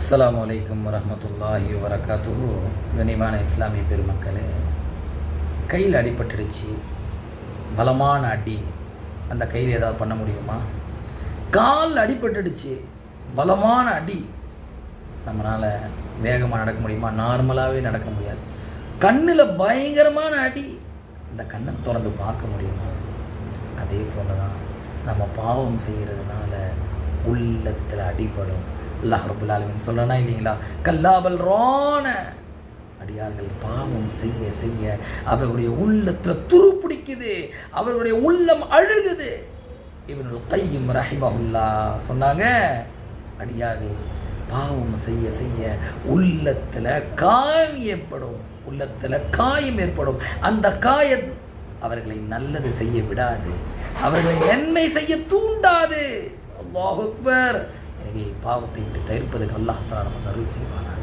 அஸ்லாம் அலைக்கும் வரமத்துல்லாஹி வரகாத்துஹு கனிமான இஸ்லாமிய பெருமக்களே கையில் அடிபட்டுடுச்சு. பலமான அடி. அந்த கையில் ஏதாவது பண்ண முடியுமா? கால் அடிபட்டுடுச்சு. பலமான அடி. நம்மளால் வேகமாக நடக்க முடியுமா? நார்மலாகவே நடக்க முடியாது. கண்ணில் பயங்கரமான அடி. அந்த கண்ணை திறந்து பார்க்க முடியுமா? அதே போல தான் நம்ம பாவம் செய்கிறதுனால உள்ளத்தில் அடிபடும். அல்லாஹ் ரபுல் ஆலமின் சொல்கிறனா இல்லைங்களா? கல்லாபல் ரோன. அடியார்கள் பாவம் செய்ய செய்ய அவர்களுடைய உள்ளத்தில் துரு பிடிக்குது. அவர்களுடைய உள்ளம் அழுகுது. இவனுள் கையும் ரஹிமஹுல்லா சொன்னாங்க. அடியார்கள் பாவம் செய்ய செய்ய உள்ளத்தில் காயம் ஏற்படும். உள்ளத்தில் காயம் ஏற்படும். அந்த காயம் அவர்களை நல்லது செய்ய விடாது. அவர்களை நன்மை செய்ய தூண்டாது. அல்லாஹ் அக்பர். எனவே பாவத்தை விட்டு தவிர்ப்பதற்கு அல்லாஹ் தஆலா நமக்கு அருள் செய்வானாக.